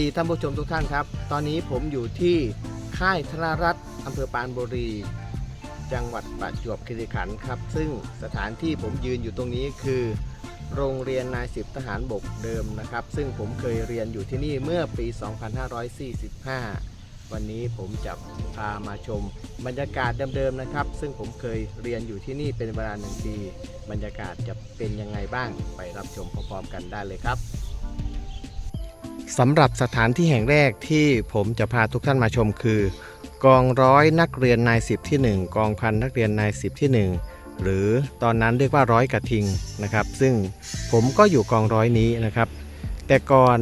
ดีท่านผู้ชมทุกท่านครับ ตอนนี้ผมอยู่ที่ค่ายธนรัตน์อำเภอปานบุรี จังหวัดประจวบคีรีขันธ์ครับ ซึ่งสถานที่ผมยืนอยู่ตรงนี้คือ โรงเรียนนายสิบทหารบกเดิมนะครับ ซึ่งผมเคยเรียนอยู่ที่นี่เมื่อปี 2545 วันนี้ผมจะพามาชมบรรยากาศเดิมๆนะครับ ซึ่งผมเคยเรียนอยู่ที่นี่เป็นเวลาหนึ่งปี บรรยากาศจะเป็นยังไงบ้างไปรับชมพร้อมๆกันได้เลยครับ สำหรับสถานที่แห่งแรกที่ผมจะพาทุกท่านมาชมคือ กองร้อยนักเรียนนายสิบที่ 1 กองพันนักเรียนนายสิบที่ 1 หรือตอนนั้นเรียกว่าร้อยกระทิงนะครับ ซึ่งผมก็อยู่กองร้อยนี้นะครับ แต่ก่อน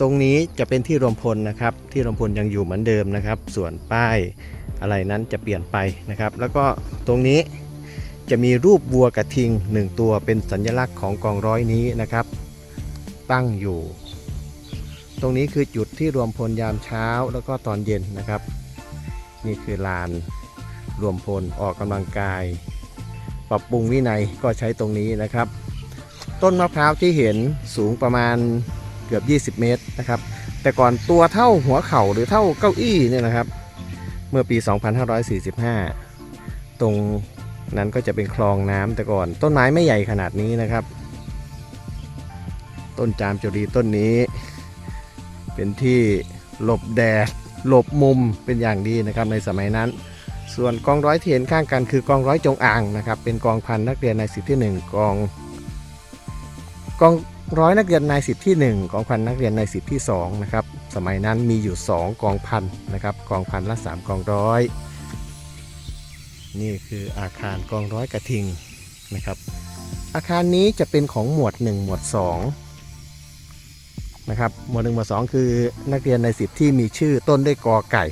ตรงนี้จะเป็นที่รวมพลนะครับ ที่รวมพลยังอยู่เหมือนเดิมนะครับ ส่วนป้ายอะไรนั้นจะเปลี่ยนไปนะครับ แล้วก็ตรงนี้จะมีรูปวัวกระทิงหนึ่งตัวเป็นสัญลักษณ์ของกองร้อยนี้นะครับ ตั้งอยู่ ตรงนี้คือจุดที่รวมพลยามเช้าแล้วก็ตอนเย็นนะครับ นี่คือลานรวมพลออกกำลังกาย ปรับปรุงวินัยก็ใช้ตรงนี้นะครับ ต้นมะพร้าวที่เห็นสูงประมาณเกือบ 20 เมตรนะครับ แต่ก่อนตัวเท่าหัวเข่าหรือเท่าเก้าอี้เนี่ยนะครับ เมื่อปี 2545 ตรงนั้นก็จะเป็นคลองน้ำแต่ก่อน ต้นไม้ไม่ใหญ่ขนาดนี้นะครับ ต้นจามจุรีต้นนี้ เป็นที่หลบแดดหลบมุมเป็นอย่างดีนะครับในสมัยนั้น ส่วนกองร้อยที่เห็นข้างกันคือกองร้อยจงอ่างนะครับเป็นกองพันนักเรียนในสิบที่ 1 กองกองร้อยนักเรียนในสิบที่ 1 กองพันนักเรียนในสิบที่2นะครับสมัยนั้นมีอยู่ 2 กองพันนะครับกองพันละ 3 กองร้อย นี่คืออาคารกองร้อยกระทิงนะครับอาคารนี้จะเป็นของหมวด 1 หมวด 2 นะครับหมวดหนึ่งหมวดสองคือนักเรียนในสิบที่มีชื่อต้นด้วยกอไก่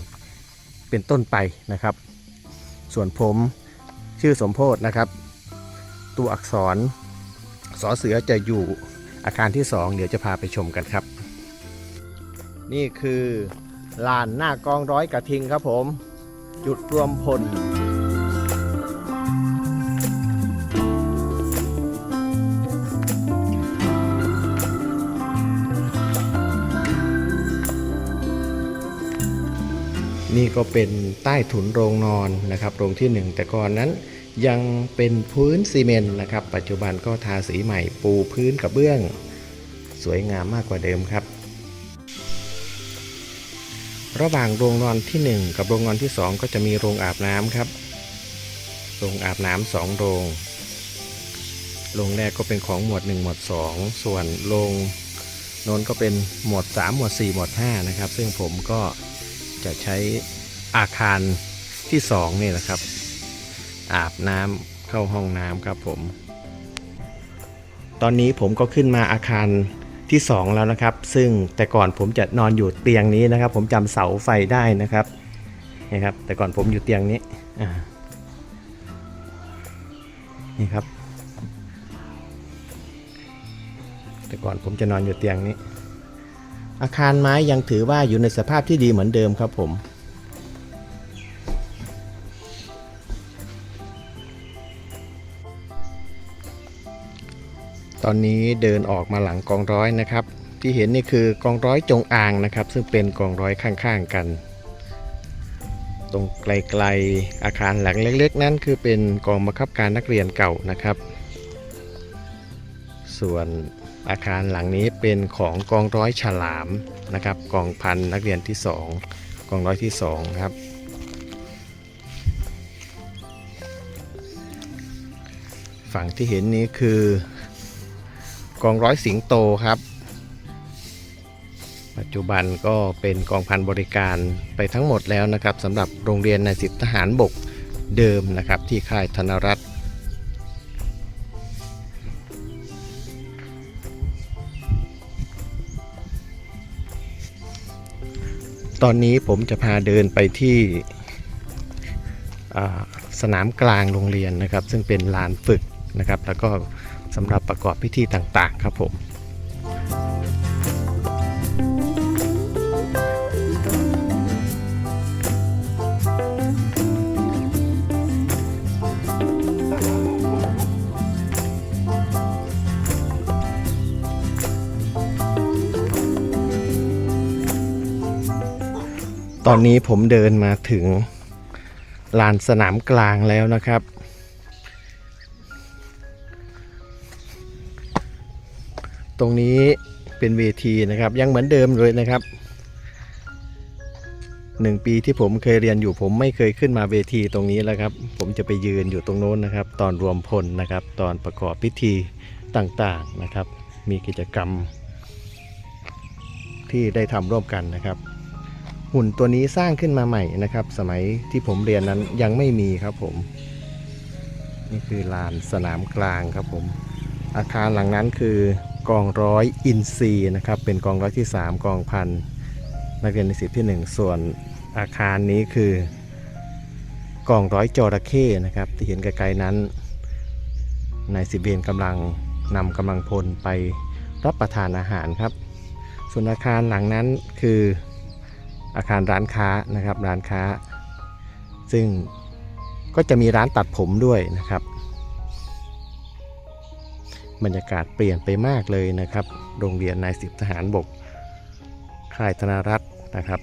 เป็นต้นไปนะครับ ส่วนผมชื่อสมโพธนะครับ ตัวอักษรสอเสือจะอยู่อาคารที่สองเดี๋ยวจะพาไปชมกันครับ นี่คือลานหน้ากองร้อยกระทิงครับผม จุดรวมพล ก็เป็นใต้ถุนโรงนอนนะครับ โรงที่ 1 แต่ก่อนนั้นยังเป็นพื้นซีเมนต์นะครับ ปัจจุบันก็ทาสีใหม่ปูพื้นกระเบื้อง สวยงามมากกว่าเดิมครับ ระหว่างโรงนอนที่ 1 กับโรงนอนที่ 2 ก็จะมีโรงอาบน้ำครับ โรงอาบน้ำสองโรงโรงแรกก็เป็นของหมวด 1 หมวด 2 ส่วนโรงนนก็เป็นหมวด 3 หมวด 4 หมวด 5 นะครับ ซึ่งผมก็จะใช้ อาคารที่สองนี่แหละครับ อาบน้ำเข้าห้องน้ำครับผม ตอนนี้ผมก็ขึ้นมาอาคารที่สองแล้วนะครับ ซึ่งแต่ก่อนผมจะนอนอยู่เตียงนี้นะครับ ผมจำเสาไฟได้นะครับนี่ครับ แต่ก่อนผมอยู่เตียงนี้นี่ครับ แต่ก่อนผมจะนอนอยู่เตียงนี้ อาคารไม้ยังถือว่าอยู่ในสภาพที่ดีเหมือนเดิมครับผม ตอนนี้เดินออกมาหลังกองร้อยนะครับ ที่เห็นนี่คือกองร้อยจงอางนะครับ ซึ่งเป็นกองร้อยข้างๆกัน ตรงไกลๆอาคารหลังเล็ก ๆ นั้นคือเป็นกองบังคับการนักเรียนเก่านะครับ ส่วนอาคารหลังนี้เป็นของกองร้อยฉลามนะครับกองพันนักเรียนที่ 2 กองร้อยที่2ครับฝั่งที่เห็นนี้คือ กองร้อยสิงโตครับ ปัจจุบันก็เป็นกองพันบริการไปทั้งหมดแล้วนะครับสำหรับโรงเรียนในสิบทหารบกเดิมนะครับที่ค่ายธนรัตน์ตอนนี้ผมจะพาเดินไปที่สนามกลางโรงเรียนนะครับ ซึ่งเป็นลานฝึกนะครับ แล้วก็ สำหรับประกอบพิธีต่างๆ ครับผมตอนนี้ผมเดินมาถึงลานสนามกลางแล้วนะครับ ตรงนี้เป็นเวทีนะครับ ยังเหมือนเดิมเลยนะครับหนึ่งปีที่ผมเคยเรียนอยู่ผมไม่เคยขึ้นมาเวทีตรงนี้แล้วครับ ผมจะไปยืนอยู่ตรงโน้นนะครับ ตอนรวมพลนะครับ ตอนประกอบพิธีต่างๆนะครับ มีกิจกรรม ที่ได้ทำร่วมกันนะครับ หุ่นตัวนี้สร้างขึ้นมาใหม่นะครับ สมัยที่ผมเรียนนั้นยังไม่มีครับผม นี่คือลานสนามกลางครับผม อาคารหลังนั้นคือ กองร้อยอินซีนะครับ เป็นกองร้อยที่ 3 กองพันนักเรียนในสิบที่ 1 ส่วนอาคารนี้คือกองร้อยจระเข้นะครับ ที่เห็นไกลๆนั้นนายสิบเวรกำลังนำกำลังพลไปรับประทานอาหารครับ ส่วนอาคารหลังนั้นคืออาคารร้านค้านะครับร้านค้า ซึ่งก็จะมีร้านตัดผมด้วยนะครับ บรรยากาศเปลี่ยนไปมากเลยนะครับ โรงเรียนนายสิบทหารบกค่ายธนรัตน์นะครับ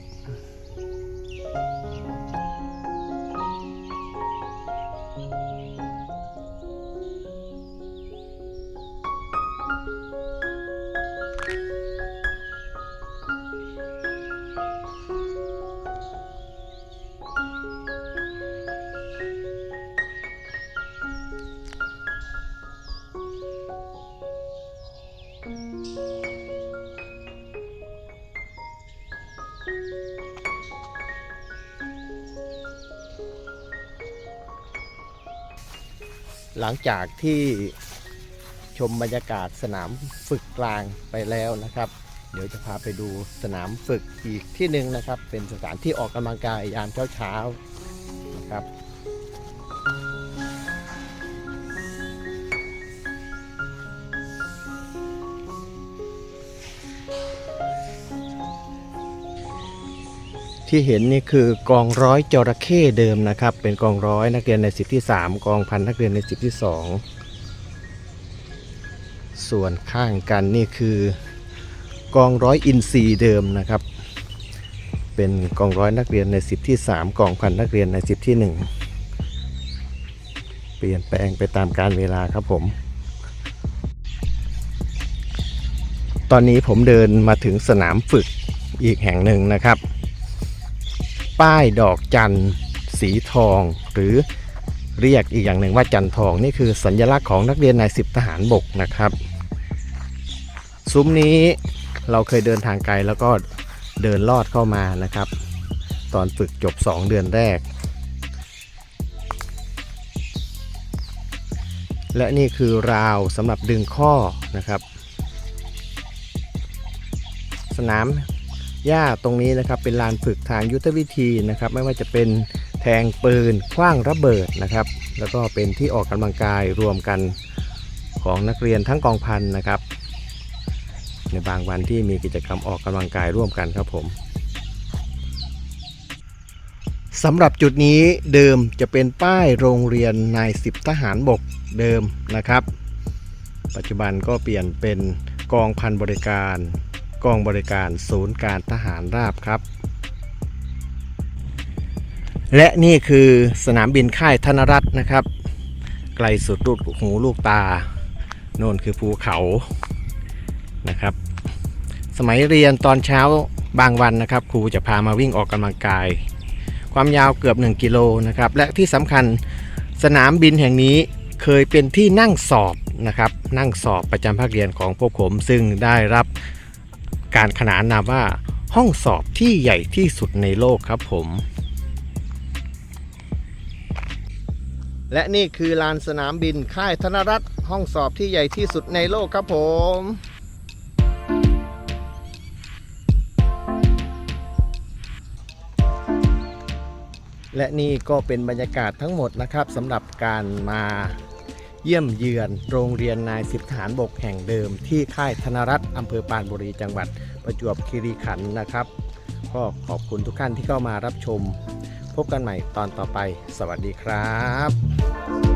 หลังจากที่ชมบรรยากาศสนามฝึกกลางไปแล้วนะครับ เดี๋ยวจะพาไปดูสนามฝึกอีกที่หนึ่งนะครับ เป็นสถานที่ออกกำลังกายยามเช้าๆนะครับ ที่เห็นนี่คือกองร้อยจระเข้เดิมนะครับ เป็นกองร้อยนักเรียนในสิบที่3กองพันนักเรียนในสิบที่2ส่วนข้างกันนี่คือกองร้อยอินซีเดิมนะครับ เป็นกองร้อยนักเรียนในสิบที่3กองพันนักเรียนในสิบที่1เปลี่ยนแปลงไปตามการเวลาครับผม ตอนนี้ผมเดินมาถึงสนามฝึกอีกแห่งหนึ่งนะครับ ป้ายดอกจันทร์สีทอง หรือเรียกอีกอย่างหนึ่งว่าจันทองนี่คือสัญลักษณ์ของนักเรียนนายสิบทหารบกนะครับ ซุ้มนี้เราเคยเดินทางไกลแล้วก็เดินลอดเข้ามานะครับ ตอนฝึกจบ 2 เดือนแรก และนี่คือราวสำหรับดึงข้อนะครับ สนาม หญ้าตรงนี้นะครับเป็นลานฝึกทางยุทธวิธีนะครับ ไม่ว่าจะเป็นแทงปืนคว้างระเบิดนะครับ แล้วก็เป็นที่ออกกำลังกายรวมกันของนักเรียนทั้งกองพันนะครับ ในบางวันที่มีกิจกรรมออกกำลังกายร่วมกันครับผมสำหรับจุดนี้เดิมจะเป็นป้ายโรงเรียนนายสิบทหารบกเดิมนะครับ ปัจจุบันก็เปลี่ยนเป็นกองพันบริการ กองบริการศูนย์การทหารราบครับ และนี่คือสนามบินค่ายธนรัตน์นะครับ ไกลสุดลูกหูลูกตา โน่นคือภูเขานะครับ สมัยเรียนตอนเช้าบางวันนะครับ ครูจะพามาวิ่งออกกำลังกาย ความยาวเกือบ 1 กิโลนะครับ และที่สำคัญสนามบินแห่งนี้เคยเป็นที่นั่งสอบนะครับ นั่งสอบประจำภาคเรียนของพวกผม ซึ่งได้รับ การขนานนามว่าห้องสอบที่ใหญ่ที่สุดในโลกครับผม และนี่คือลานสนามบินค่ายธนรัฐห้องสอบที่ใหญ่ที่สุดในโลกครับผมและนี่ก็เป็นบรรยากาศทั้งหมดนะครับสำหรับการมา เยี่ยมเยือนโรงเรียนนายสิบฐานบกแห่งเดิม ที่ค่ายธนรัฐอำเภอปานบุรีจังหวัดประจวบคีรีขันธ์นะครับ ก็ขอบคุณทุกท่านที่เข้ามารับชม พบกันใหม่ตอนต่อไป สวัสดีครับ